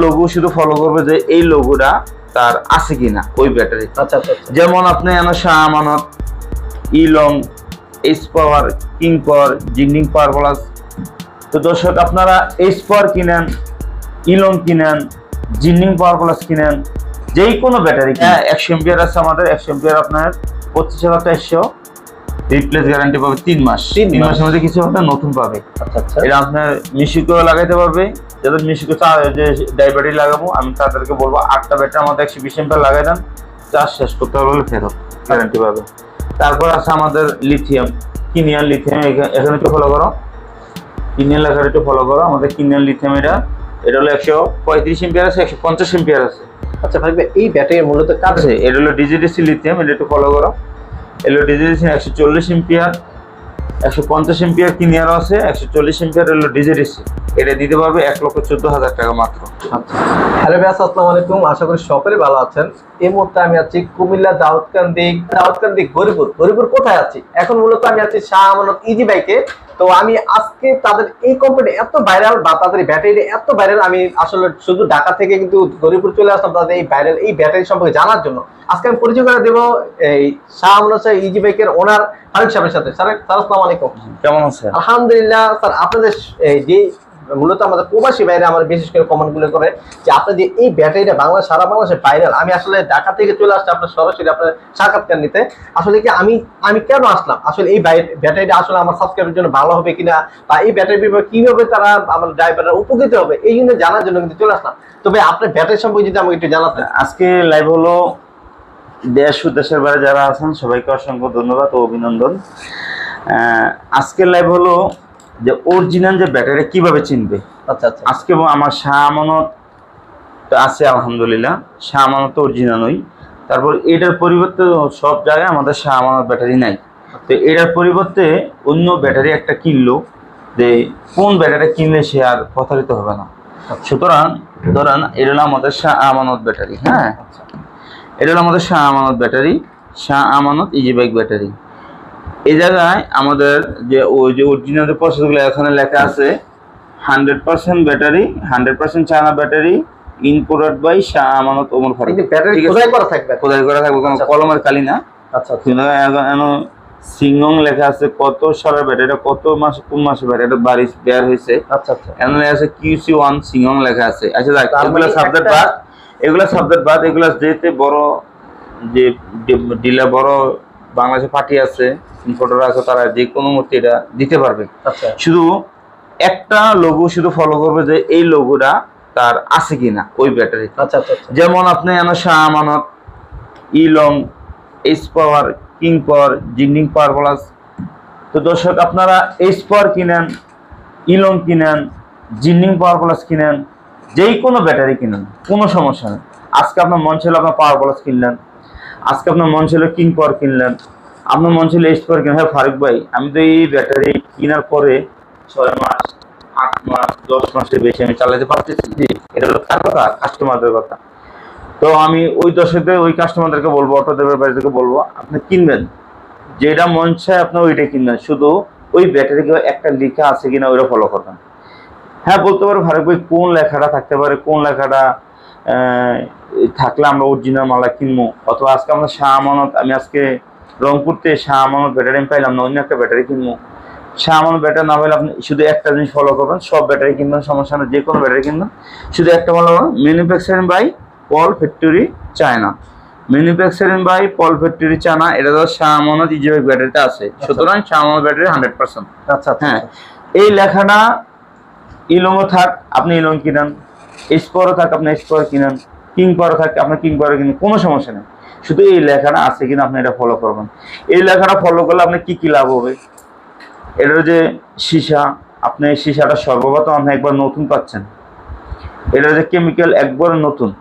Logo শুধু follow করবে যে এই লোগোটা তার আছে কিনা ওই ব্যাটারি আচ্ছা আচ্ছা আচ্ছা। যেমন আপনি শাহ আমানত ইলং এইচ পাওয়ার কিং পাওয়ার জিংনিং পাওয়ার প্লাস তো দর্শক আপনারা এইচ পাওয়ার কিনেন ইলং কিনেন জিন্নিং পাওয়ার প্লাস কিনেন যেই কোনো ব্যাটারি হ্যাঁ একশো এমপিয়ার আছে আমাদের একশো এমপিয়ার আপনার পঁচিশ হাজার চারশো। রিপ্লেস গ্যারান্টি পাবে তিন মাস। তিন মাসের মধ্যে কিছু হবে নতুন পাবে। আচ্ছা আচ্ছা। এটা আপনার মিশুকেও লাগাইতে পারবে। যাদের চা যে ডাইব্যাটারি লাগাবো আমি তাদেরকে বলব আটটা ব্যাটারি আমাদের একশো বিশ এম্পার লাগাই দেন চার্জ শেষ করতে বলে ফেরত গ্যারান্টি পাবে। তারপর আছে আমাদের লিথিয়াম কিনিয়ান লিথিয়াম এখানে একটু ফলো করো। কিনিয়ান লেখাটা একটু ফলো করো আমাদের কিনিয়ান লিথিয়াম এটা এটা হলো একশো পঁয়ত্রিশ এম্পিয়ার আছে একশো পঞ্চাশ এম্পিয়ার আছে। আচ্ছা ভাই এই ব্যাটারির মূলত কাজ আছে এটা হলো ডিজিডিসি লিথিয়াম এটা একটু ফলো করো। এটা হলো ডিজিডিসি একশো চল্লিশ এম্পিয়ার একশো পঞ্চাশ এম্পিয়ার কিনিয়ার আছে, একশো চল্লিশ এম্পিয়ার হলো ডিজিডিসি এটা দিতে পারবে এক লক্ষ চোদ্দ হাজার টাকা মাত্র। হ্যালো ভাই আসসালামু আলাইকুম। আশা করি সকলে ভালো আছেন। এই মুহূর্তে আমি আছি কুমিল্লা দাউদকান্দি দাউদকান্দি গরিপুর গরিপুর কোথায় আছি? এখন মূলত আমি আছি শাহ আমানত ইজি বাইকে। তো আমি আজকে তাদের এই কোম্পানি এত ভাইরাল বা তাদের ব্যাটারি এত ভাইরাল আমি আসলে শুধু ঢাকা থেকে কিন্তু গরিবপুর চলে আসলাম তাদের এই ভাইরাল এই ব্যাটারি সম্পর্কে জানার জন্য। আজকে আমি পরিচয় করে দেবো এই শাহ আমানত ইজি বাইকের ওনার ফারুক সাহেবের সাথে। স্যার স্যার আসসালামু আলাইকুম। কেমন আছে আলহামদুলিল্লাহ স্যার আপনাদের এই যে মূলত আমাদের প্রবাসী বাইরে আমার বিশেষ করে কমেন্টগুলো করে যে আপনার যে এই ব্যাটারিটা বাংলাদেশ সারা বাংলাদেশে ভাইরাল আমি আসলে ঢাকা থেকে চলে আসছি আপনার সরাসরি আপনার সাক্ষাৎকার নিতে। আসলে কি আমি আমি কেন আসলাম? আসলে এই ব্যাটারিটা আসলে আমার সাবস্ক্রাইবের জন্য ভালো হবে কিনা বা এই ব্যাটারি বিভাগ কীভাবে তারা আমার ড্রাইভাররা উপকৃত হবে, এই জন্য জানার জন্য কিন্তু চলে আসলাম। তবে আপনার ব্যাটারি সম্পর্কে যদি আমাকে একটু জানাতেন। আজকে লাইভ হলো দেশ ও দেশের বাইরে যারা আছেন, সবাইকে অসংখ্য ধন্যবাদ ও অভিনন্দন। আজকের লাইভ হলো যে অরিজিনাল যে ব্যাটারি কীভাবে চিনবে? আচ্ছা আচ্ছা। আজকে আমার শাহ আমানত আছে আলহামদুলিল্লাহ। শাহ আমানত অরিজিনালই তারপর এটার পরিবর্তে সব জায়গায় আমাদের শাহ আমানত ব্যাটারি নাই। তো এটার পরিবর্তে অন্য ব্যাটারি একটা কিনলো যে কোন ব্যাটারি কিনলে সে আর প্রতারিত হবে না। সুতরাং ধরেন এটা হলো আমাদের শাহ আমানত ব্যাটারি হ্যাঁ? এটা হলো আমাদের Shah Amanat battery Shah Amanat easy bike battery এই জায়গায় আমাদের যে ওই যে অরিজিনাল যে প্রসেসগুলো এখানে লেখা আছে hundred percent battery hundred percent China battery imported by Shah Amanat Omar Faruk battery? কোথায় করা থাকবে। খোদাই করা থাকবে কোনো আচ্ছা। কলমের কালি না। আচ্ছা আচ্ছা। সিংহং লেখা আছে কত সালের ব্যাটারি এটা কত মাস কোন মাসে ব্যাটারি এটা বারিশ বের হয়েছে। আচ্ছা আচ্ছা। এখানে আছে কিউসি ওয়ান সিংহং লেখা আছে। আচ্ছা দেখ এগুলো সাবজেক্ট বাদ এগুলো সাবজেক্ট বাদ এগুলো যেতে বড় যে ডিলার বড় বাংলাদেশে পার্টি আছে ইম্পোর্টার আছে তারা যে কোনো মূর্তি এটা দিতে পারবে। আচ্ছা। শুধু একটা লোগো শুধু ফলো করবে যে এই লোগোটা তার আছে কিনা ওই ব্যাটারি আচ্ছা আচ্ছা যেমন আপনি এনে শাহ আমানত ইলং এইচ পাওয়ার কিং পাওয়ার জিন্ডিং পাওয়ার প্লাস তো দর্শক আপনারা এইচ পাওয়ার কিনেন ইলং কিনেন জিন্ডিং পাওয়ার প্লাস কিনেন যেই কোনো ব্যাটারি কিনেন কোনো সমস্যা নেই। আজকে আপনার মন ছিল আপনার পাওয়ার প্লাস কিনলেন। আজকে আপনার মন ছিল কিং পর কিনলেন। আপনার মন ছিল এইচ পাওয়ার কিনলেন। হ্যাঁ ফারুক ভাই, আমি তো এই ব্যাটারি কেনার পরে ছয় মাস, আট মাস, দশ মাসের বেশি আমি চালাতে পারতেছি জি এটা হলো কার কথা? কাস্টমারদের কথা। তো আমি ওই দর্শকদের ওই কাস্টমারদেরকে বলব অটো বাড়িদেরকে বলব, আপনি কিনবেন। যেটা মন চায় আপনি ওইটা কিনবেন। শুধু ওই ব্যাটারিকে একটা লেখা আছে কিনা, ওইটা ফলো করবেন। হ্যাঁ বলতে পারো ফারুক ভাই, কোন লেখাটা থাকতে পারে, কোন লেখাটা থাকলে আমরা অরিজিনাল মালা কিনবো। অথবা আজকে আমরা শাহ আমানত আমি আজকে রংপুরতে শাহ আমানত ব্যাটারি আমি পাইলাম না অন্য একটা ব্যাটারি কিনবো। শাহ আমানত ব্যাটারি না পাইলে আপনি শুধু একটা জিনিস ফলো করবেন সব ব্যাটারি কিনবেন সমস্যা না যে কোনো ব্যাটারি কিনবেন। শুধু একটা ফলো করবেন manufacturing by Paul factory China manufacturing by Paul factory China এটা তো শাহ আমানত ইজিবাইক ব্যাটারিতে আছে। সুতরাং Shah Amanat battery hundred percent আচ্ছা আচ্ছা হ্যাঁ এই লেখাটা ইলংও থাক আপনি ইলং কিনেন। এসপরও থাকে আপনি এসপর কিনেন কিং পারও থাক আপনি কিং পারও কিনেন কোনো সমস্যা নেই। শুধু এই লেখাটা আছে কিনা আপনি এটা ফলো করবেন। এই লেখাটা ফলো করলে আপনি কী কী লাভ হবে? এটার যে সীসা আপনি এই সীসাটা সর্বপ্রথম আপনি একবার নতুন পাচ্ছেন। এটার যে কেমিক্যাল একবার নতুন।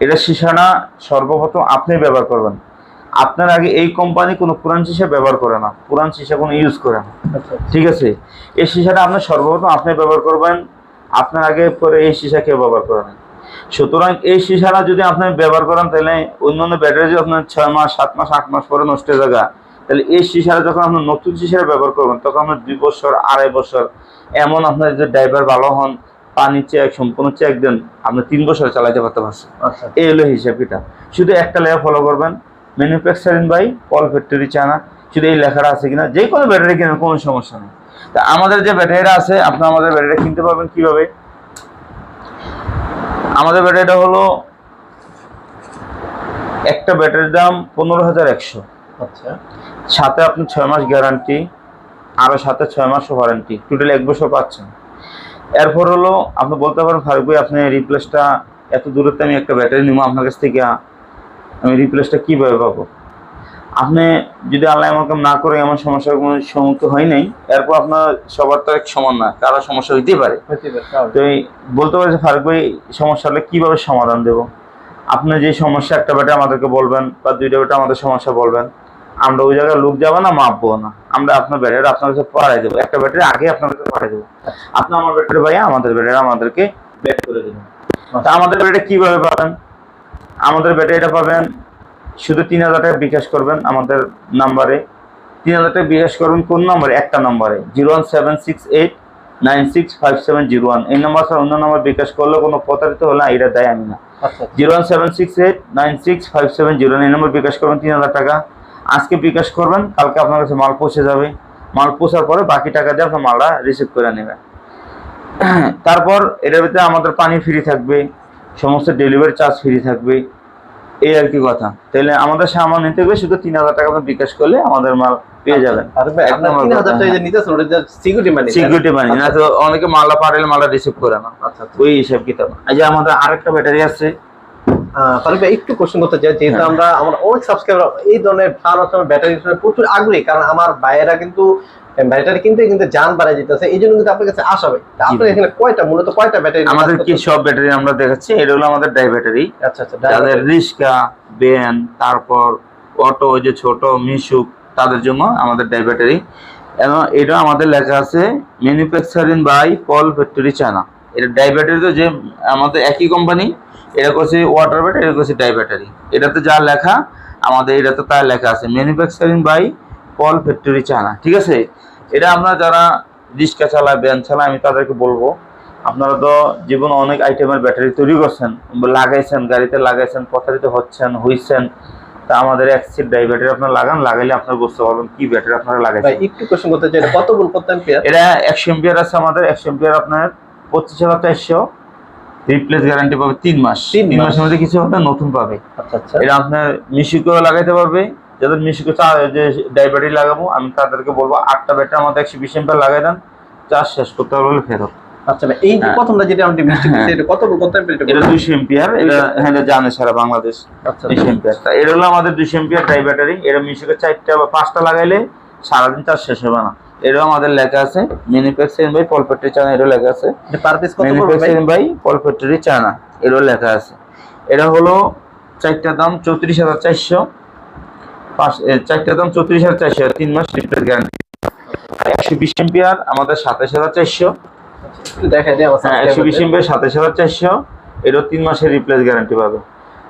এটা সীসাটা সর্বপ্রথম আপনি ব্যবহার করবেন। আপনার আগে এই কোম্পানি কোনো পুরান সীসা ব্যবহার করে না। পুরান সীসা কোনো ইউজ করে না। আচ্ছা। ঠিক আছে? এই সীসাটা আপনার সর্বপ্রথম আপনি ব্যবহার করবেন আপনার আগে পরে এই সীসা কেউ ব্যবহার করেন সুতরাং এই সীসাটা যদি আপনি ব্যবহার করেন তাহলে অন্যান্য ব্যাটারি যদি আপনার ছয় মাস সাত মাস আট মাস পরে নষ্ট হয়ে তাহলে এই সীসাটা যখন আপনার নতুন সীসাটা ব্যবহার করবেন তখন আপনার দুই বছর আড়াই বছর এমন আপনার যে ড্রাইভার ভালো হন পানি চেক সম্পূর্ণ চেক দেন আপনি তিন বছর চালাইতে পারতে পারছেন। আচ্ছা। এই হলো হিসাব এটা শুধু একটা লেখা ফলো করবেন manufacturing by Paul factory China শুধু এই লেখাটা আছে কিনা যে কোনো ব্যাটারি কেনার কোনো সমস্যা নেই। তা আমাদের যে ব্যাটারিটা আছে আপনি আমাদের ব্যাটারিটা কিনতে পারবেন কীভাবে? আমাদের ব্যাটারিটা হলো একটা ব্যাটারির দাম পনেরো হাজার একশো। আচ্ছা। সাথে আপনি ছয় মাস গ্যারান্টি আরও সাথে ছয় মাস ওয়ারেন্টি। টোটাল এক বছর পাচ্ছেন। এরপর হলো আপনি বলতে পারেন ফারুক ভাই আপনি রিপ্লেসটা এত দূরত্বে আমি একটা ব্যাটারি নিবো আপনার কাছ থেকে আমি রিপ্লেসটা কীভাবে পাবো? আপনি যদি আল্লাহ আমাকে না করে এমন সমস্যার কোনো সম্মুখীন হয় নাই এরপর আপনার সবার তো এক সমান না কারও সমস্যা হইতেই পারে। তো বলতে পারি যে ফারুক ভাই সমস্যা হলে কীভাবে সমাধান দেব? আপনি যে সমস্যা একটা ব্যাটা আমাদেরকে বলবেন বা দুইটা ব্যাটা আমাদের সমস্যা বলবেন আমরা ওই জায়গায় লোক যাব না মাপবো না। আমরা আপনার ব্যাটারি আপনার কাছে পাঠাই দেবো। একটা ব্যাটারি আগে আপনার কাছে পাঠাই দেবো। আপনি আমার ব্যাটারি ভাইয়া আমাদের ব্যাটারি আমাদেরকে ব্যাট করে দেবেন। তা আমাদের ব্যাটারি কীভাবে পাবেন? আমাদের ব্যাটারিটা পাবেন শুধু তিন হাজার টাকা বিকাশ করবেন আমাদের নাম্বারে। তিন হাজার টাকা বিকাশ করবেন কোন নম্বরে? একটা নম্বরে। Zero one seven six eight nine six five seven zero one. এই নাম্বার ছাড়া অন্য নাম্বার বিকাশ করলে কোনো প্রতারিত হলে এটা দেয় আমি না। আচ্ছা zero one seven six eight nine six five seven zero এই নম্বর বিকাশ করবেন তিন হাজার টাকা। আজকে বিকাশ করবেন কালকে আপনার কাছে মাল পৌঁছে যাবে। মাল পৌঁছার পরে বাকি টাকা দিয়ে আপনার মালটা রিসিভ করে নেবেন। তারপর এটার ভিতরে আমাদের পানি ফ্রি থাকবে সমস্ত ডেলিভারি চার্জ ফ্রি থাকবে। এই আর কি কথা। তাহলে আমাদের সামান নিতে গেলে শুধু তিন হাজার টাকা আপনি বিকাশ করলে আমাদের মাল পেয়ে যাবেন। আর ভাই, এক আপনার নম্বর তিন হাজার কথা, টাকা যে হ্যাঁ। নিতেছেন ওটা সিকিউরিটি মানি না? তো অনেকে পাঠালে মালটা রিসিভ করে না। আচ্ছা আচ্ছা। ওই হিসাব কিতাব। এই যে আমাদের আরেকটা ব্যাটারি আছে। ফারুক ভাই একটু কোশ্চেন করতে চাই যেহেতু হ্যাঁ। আমরা আমরা আমরা অনেক সাবস্ক্রাইবার এই ধরনের ভালো ব্যাটারি প্রচুর আগ্রহী কারণ আমার ভাইয়েরা কিন্তু ব্যাটারি কিনতে কিন্তু যান বাড়ায় যেতেছে এই জন্য কিন্তু আপনার কাছে আসা তা আপনার এখানে কয়টা? মূলত কয়টা ব্যাটারি আমাদের কি সব ব্যাটারি আমরা দেখাচ্ছি? এটা হলো আমাদের ডাই ব্যাটারি আচ্ছা আচ্ছা যাদের রিক্সা ভ্যান তারপর অটো ওই যে ছোট মিশুক তাদের জন্য আমাদের ডাই ব্যাটারি এবং এটা আমাদের লেখা আছে manufacturing by Paul factory China এটা ডাই ব্যাটারি তো যে আমাদের একই কোম্পানি এটা করছে ওয়াটার ব্যাটারি এটা করছে ডাই ব্যাটারি এটাতে যা লেখা আমাদের এটাতে তার লেখা আছে manufacturing by Paul factory China ঠিক আছে? এটা আমরা যারা রিক্সা চালায় ভ্যান চালায় আমি তাদেরকে বলব আপনারা তো জীবনে অনেক আইটেমের ব্যাটারি তৈরি করছেন লাগাইছেন গাড়িতে লাগাইছেন প্রতারিত হচ্ছেন হইছেন তা আমাদের এক সিট ডাই ব্যাটারি আপনারা লাগান লাগাইলে আপনারা বুঝতে পারবেন কি ব্যাটারি আপনারা লাগাইছেন। একটু কোশ্চেন করতে চাই এটা কত বল কত এম্পিয়ার এটা একশো এম্পিয়ার আছে আমাদের একশো এম্পিয়ার আপনার পঁচিশ হাজার চারশো রিপ্লেস গ্যারান্টি পাবে তিন মাস। তিন তিন মাসের মধ্যে কিছু হবে নতুন পাবে। আচ্ছা আচ্ছা। এটা আপনার মিশুকেও লাগাইতে পারবে যাদের মিশুকে চা যে ডাই ব্যাটারি লাগাবো আমি তাদেরকে বলব আটটা ব্যাটারি আমাদের একশো বিশ এম্পিয়ার লাগাই দেন চার্জ শেষ করতে পারলে ফেরত। আচ্ছা এই যে হ্যাঁ। প্রথমটা যেটা মিষ্টি হ্যাঁ। এটা কত কত এম্পিয়ার এটা দুইশো এম্পিয়ার এটা হ্যাঁ জানে সারা বাংলাদেশ। আচ্ছা এম্পিয়ার এটা হলো আমাদের এম্পিয়ার ব্যাটারি মিশুকে চারটা বা পাঁচটা লাগাইলে সারাদিন চার্জ শেষ হবে না। এটাও আমাদের লেখা আছে ম্যানুফ্যাকচারিং বাই পলপেট্রি চায়না এটাও লেখা আছে। এটা পার পিস কত পড়বে ভাই? ম্যানুফ্যাকচারিং বাই পলপেট্রি চায়না এটাও লেখা আছে। এটা হলো চারটার দাম চৌত্রিশ হাজার চারশো। পাঁচ এ, চারটার দাম চৌত্রিশ হাজার চারশো তিন মাস রিপ্লেস গ্যারান্টি একশো বিশ এম্পিয়ার আমাদের সাতাশ হাজার চারশো। দেখাই হ্যাঁ একশো বিশ এম্পিয়ার সাতাশ হাজার চারশো এটাও তিন মাসের রিপ্লেস গ্যারান্টি পাবে।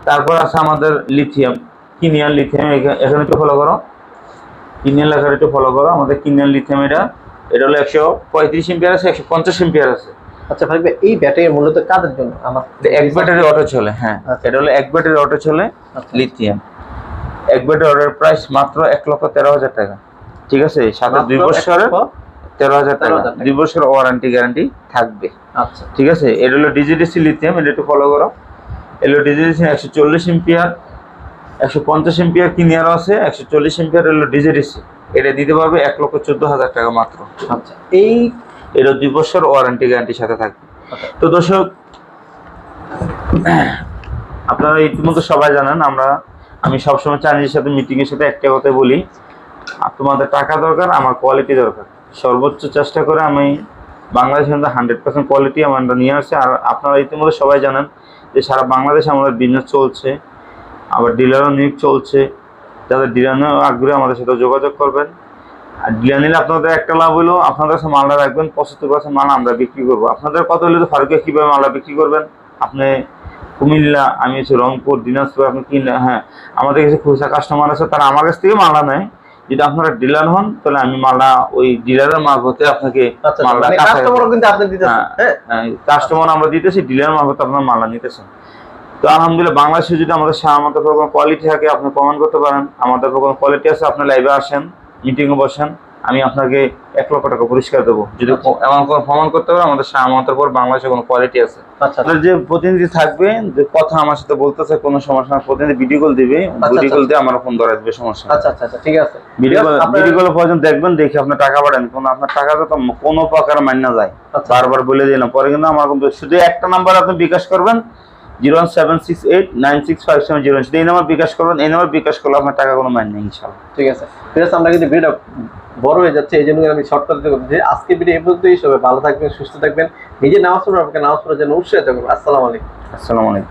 তারপর আছে আমাদের লিথিয়াম কিনিয়ান লিথিয়াম এখানে একটু ফলো করো। কিনিয়ান লেখাটা একটু ফলো করো আমাদের কিনিয়ান লিথিয়াম এটা এটা হলো একশো পঁয়ত্রিশ এম্পিয়ার আছে একশো পঞ্চাশ এম্পিয়ার আছে। আচ্ছা ভাই এই ব্যাটারি মূলত কাদের জন্য? আমার এক ব্যাটারি অটো চলে হ্যাঁ। আচ্ছা। এটা হলো এক ব্যাটারি অটো চলে আচ্ছা। লিথিয়াম এক অটোর প্রাইস মাত্র এক লক্ষ তেরো হাজার টাকা। ঠিক আছে? সাথে দুই বছরের তেরো হাজার টাকা। 13,000 টাকা। দুই বছর ওয়ারেন্টি গ্যারান্টি থাকবে। আচ্ছা। ঠিক আছে? এটা হলো ডিজিডিসি লিথিয়াম এটা একটু ফলো করো। এটা হলো ডিজিডিসি একশো চল্লিশ এম্পিয়ার একশো পঞ্চাশ এম্পিয়ার কিনিয়ারও আছে? একশো চল্লিশ এম্পিয়ার হলো ডিজিডিসি এটা দিতে পারবে এক লক্ষ চোদ্দ হাজার টাকা মাত্র। আচ্ছা। এই এটা দুই বছর ওয়ারেন্টি গ্যারান্টির সাথে থাকবে। আচ্ছা। তো দর্শক আপনারা ইতিমধ্যে সবাই জানেন আমরা আমি সবসময় চাইনিজের সাথে মিটিং এর সাথে একটা কথা বলি তোমাদের টাকা দরকার, আমার কোয়ালিটি দরকার। সর্বোচ্চ চেষ্টা করে আমি বাংলাদেশের মধ্যে হান্ড্রেড পার্সেন্ট কোয়ালিটি আমরা নিয়ে আসছি। আর আপনারা ইতিমধ্যে সবাই জানেন যে সারা বাংলাদেশে আমাদের বিজনেস চলছে, আবার ডিলারও নিয়োগ চলছে। যাদের ডিলার নিয়েও আগ্রহী আমাদের সাথে যোগাযোগ করবেন। আর ডিলার নিলে আপনাদের একটা লাভ হলো, আপনাদের কাছে মালটা রাখবেন, পঁচাত্তর পার্সেন্ট মাল আমরা বিক্রি করব। আপনাদের কত হলে তো ফারুকে কীভাবে মালটা বিক্রি করবেন? আপনি কুমিল্লা আমি হচ্ছে রংপুর দিনাজপুর আপনি কিনলে হ্যাঁ আমাদের কাছে খুচরা কাস্টমার আছে তারা আমার কাছ থেকে মালটা নেয়। যদি আপনারা ডিলার হন তাহলে আমি মালা ওই ডিলারের মারফতে আপনাকে আচ্ছা মালটা মানে দিতেছেন হ্যাঁ। হ্যাঁ? কাস্টমার আমরা দিতেছি ডিলার মারফত আপনার মালা নিতেছেন। তো আলহামদুলিল্লাহ বাংলাদেশে যদি আমাদের আমাদের কোনো কোয়ালিটি থাকে আপনি প্রমাণ করতে পারেন। আমাদের কোনো কোয়ালিটি আছে আপনি লাইভে আসেন মিটিংয়ে বসেন। আমি আপনাকে এক লক্ষ টাকা পুরস্কার দেবো। যদি আচ্ছা। এমন কোনো প্রমাণ করতে পারেন আমাদের আমাদের পর বাংলাদেশে কোনো কোয়ালিটি আছে। আচ্ছা যে প্রতিনিধি থাকবে যে কথা আমার সাথে বলতেছে কোনো সমস্যা না প্রতিনিধি ভিডিও কল দিবে ভিডিও কল দিয়ে আমার ফোন ধরা দিবে সমস্যা আচ্ছা আচ্ছা আচ্ছা ঠিক আছে। ভিডিও কল ভিডিও কল প্রয়োজন দেখবেন দেখে আপনার টাকা পাঠান। কোন আপনার টাকা তো কোনো প্রকার মান্য যায়। আচ্ছা। বারবার বলে দিলাম। পরে কিন্তু আমার কিন্তু শুধু একটা নাম্বার আপনি বিকাশ করবেন zero one seven six eight nine six five seven zero এই নাম্বার বিকাশ করবেন এই নাম্বার বিকাশ করলে আপনার টাকা কোনো মান্য নেই ইনশাল্লাহ ঠিক আছে। ঠিক আছে আমরা কিন্তু ভিডিও বড় হয়ে যাচ্ছে, এই জন্য আমি শর্ট করতে করতেছি আজকে ভিডিও এই পর্যন্তই, সবাই ভালো থাকবেন, সুস্থ থাকবেন, নিজে নামাজ পড়বেন আপনাকে নামাজ পড়ার জন্য উৎসাহিত করবেন আসসালামু আলাইকুম। আসসালামু আলাইকুম।